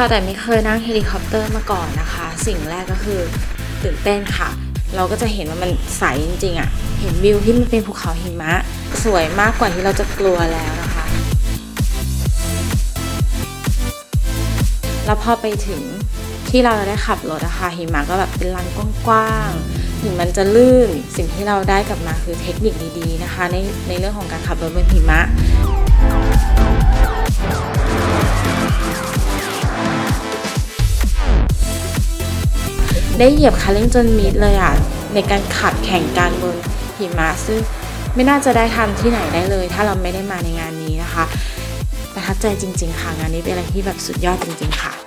ค่ะแต่ไม่เคยนั่งเฮลิคอปเตอร์มาก่อนนะคะ สิ่งแรกก็คือตื่นเต้นค่ะ เราก็จะเห็นว่ามันใสจริงๆอะ่ะ เห็นวิวที่มันเป็นภูเขาหิมะ สวยมากกว่าที่เราจะกลัวแล้วนะคะ แล้วพอไปถึงที่เราได้ขับรถอะค่ะหิมะก็แบบเป็นลานกว้างๆถึงมันจะลื่นสิ่งที่เราได้กลับมาคือเทคนิคดีๆนะคะ ในในเรื่องของการขับรถบนหิมะ ได้เหยียบคันเร่งจนมิดเลยอะในการขับแข่งการบนหิมะซึ่งไม่น่าจะได้ทำที่ไหนได้เลย ถ้าเราไม่ได้มาในงานนี้นะคะ ประทับใจจริง ๆ ค่ะงานนี้เป็นอะไรที่แบบสุดยอดจริง ๆ ค่ะ